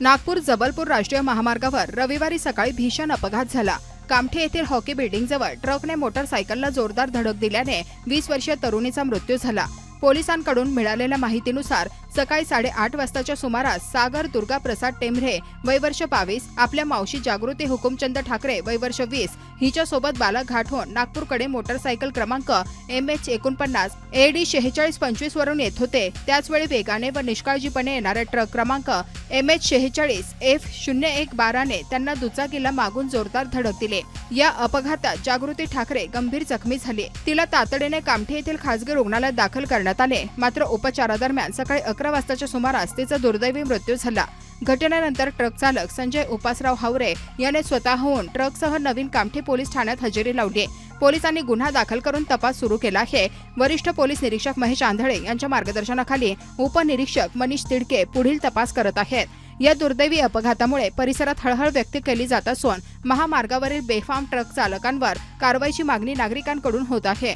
नागपूर जबलपूर राष्ट्रीय महामार्गावर रविवारी सकाळी भीषण अपघात झाला. कामठे येथील हॉकी बिल्डिंगजवळ ट्रकने मोटरसायकलला जोरदार धडक दिल्याने वीस वर्षीय तरुणीचा मृत्यू झाला. पोलिसांकडून मिळालेल्या माहितीनुसार सकाळी साडेआठ वाजताच्या सुमारास सागर दुर्गा प्रसाद टेंभरे वयवर्ष बावीस आपल्या मावशी जागृती हुकुमचंद ठाकरे वयवर्ष वीस हिच्यासोबत बालाघाट होऊन नागपूरकडे मोटरसायकल क्रमांक एम एच एकोणपन्नास ए डी शेहेचाळीस पंचवीस वरून येत होते. त्याचवेळी वेगाने व निष्काळजीपणे येणारे ट्रक क्रमांक एम एच शेहेचाळीस एफ शून्य एक बाराने त्यांना दुचाकीला मागून जोरदार धडक दिले. या अपघातात जागृती ठाकरे गंभीर जखमी झाली. तिला तातडीने कामठी येथील खासगी रुग्णालयात दाखल करण्यात आले. मात्र उपचारादरम्यान सकाळी अकरा वाजताच्या सुमारास तिचा दुर्दैवी मृत्यू झाला. घटनेनंतर ट्रक चालक संजय उपासराव हावरे याने स्वतःहून ट्रकसह नवीन कामठी पोलीस ठाण्यात हजेरी लावली. पोलिसांनी गुन्हा दाखल करून तपास सुरू केला आहे. वरिष्ठ पोलीस निरीक्षक महेश आंधळे यांच्या मार्गदर्शनाखाली उपनिरीक्षक मनीष तिडके पुढील तपास करत आहेत. या दुर्दैवी अपघातामुळे परिसरात हळहळ व्यक्त केली जात असून महामार्गावरील बेफाम ट्रक चालकांवर कारवाईची मागणी नागरिकांकडून होत आहे.